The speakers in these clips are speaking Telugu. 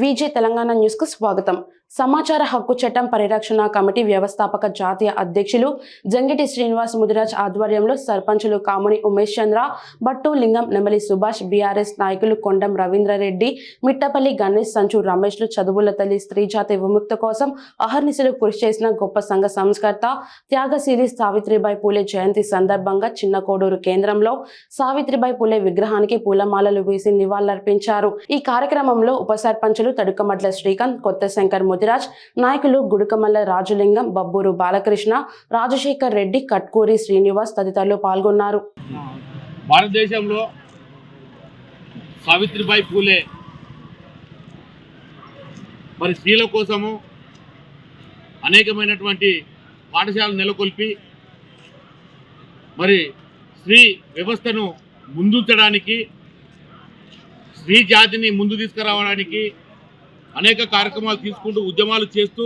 విజే తెలంగాణ న్యూస్కు స్వాగతం. సమాచార హక్కు చట్టం పరిరక్షణ కమిటీ వ్యవస్థాపక జాతీయ అధ్యక్షులు జంగిటి శ్రీనివాస్ ముదిరాజ్ ఆధ్వర్యంలో సర్పంచులు కాముని ఉమేష్ చంద్ర బట్టు లింగం నెమలి సుభాష్ బీఆర్ఎస్ నాయకులు కొండం రవీంద్రారెడ్డి మిట్టపల్లి గణేష్ సంచు రమేష్లు చదువుల తల్లి స్త్రీ జాతి విముక్త కోసం అహర్నిశలు కృషి చేసిన గొప్ప సంఘ సంస్కర్త త్యాగశీలి సావిత్రిబాయి పూలే జయంతి సందర్భంగా చిన్న కోడూరు కేంద్రంలో సావిత్రిబాయి పూలే విగ్రహానికి పూలమాలలు వేసి నివాళులర్పించారు. ఈ కార్యక్రమంలో ఉప సర్పంచులు తడుకమట్ల శ్రీకాంత్ కొత్త శంకర్ మోతిరాజ్ నాయకులు గుడుకమల్ల రాజులింగం బబ్బూరు బాలకృష్ణ రాజశేఖర్ రెడ్డి కట్కూరి శ్రీనివాస్ తదితరులు పాల్గొన్నారు. భారతదేశంలో సావిత్రిబాయి పూలే మరి స్త్రీల కోసము అనేకమైనటువంటి పాఠశాలలు నెలకొల్పి మరి స్త్రీ వ్యవస్థను ముందుంచడానికి స్త్రీ జాతిని ముందు తీసుకురావడానికి అనేక కార్యక్రమాలు తీసుకుంటూ ఉద్యమాలు చేస్తూ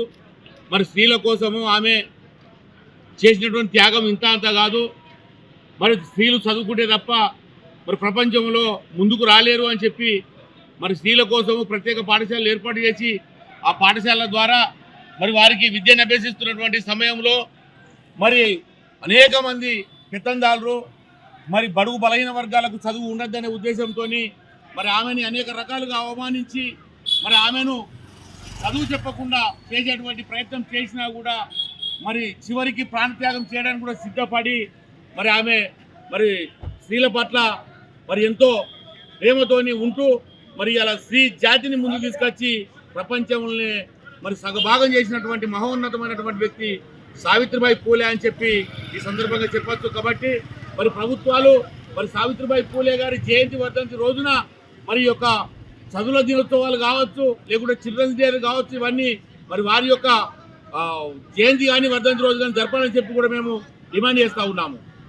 మరి స్త్రీల కోసము ఆమె చేసినటువంటి త్యాగం ఇంత అంత కాదు. మరి స్త్రీలు చదువుకుంటే తప్ప మరి ప్రపంచంలో ముందుకు రాలేరు అని చెప్పి మరి స్త్రీల కోసము ప్రత్యేక పాఠశాలలు ఏర్పాటు చేసి ఆ పాఠశాలల ద్వారా మరి వారికి విద్యను అభ్యసిస్తున్నటువంటి సమయంలో మరి అనేక మంది పెత్తందారులు మరి బడుగు బలహీన వర్గాలకు చదువు ఉండద్దనే ఉద్దేశంతో మరి ఆమెని అనేక రకాలుగా అవమానించి మరి ఆమెను చదువు చెప్పకుండా చేసేటువంటి ప్రయత్నం చేసినా కూడా మరి చివరికి ప్రాణత్యాగం చేయడానికి కూడా సిద్ధపడి మరి ఆమె మరి స్త్రీల పట్ల మరి ఎంతో ప్రేమతోని ఉంటూ మరి అలా స్త్రీ జాతిని ముందు తీసుకొచ్చి ప్రపంచంలోనే మరి సగభాగం చేసినటువంటి మహోన్నతమైనటువంటి వ్యక్తి సావిత్రిబాయి పూలే అని చెప్పి ఈ సందర్భంగా చెప్పచ్చు. కాబట్టి మరి ప్రభుత్వాలు మరి సావిత్రిబాయి పూలే గారి జయంతి వర్ధంతి రోజున మరి యొక్క చదువుల దినోత్సవాలు కావచ్చు లేకుంటే చిల్డ్రన్స్ డే కావచ్చు ఇవన్నీ మరి వారి యొక్క జయంతి కానీ వర్ధంతి రోజు కానీ జరపాలని చెప్పి కూడా మేము డిమాండ్ చేస్తూ ఉన్నాము.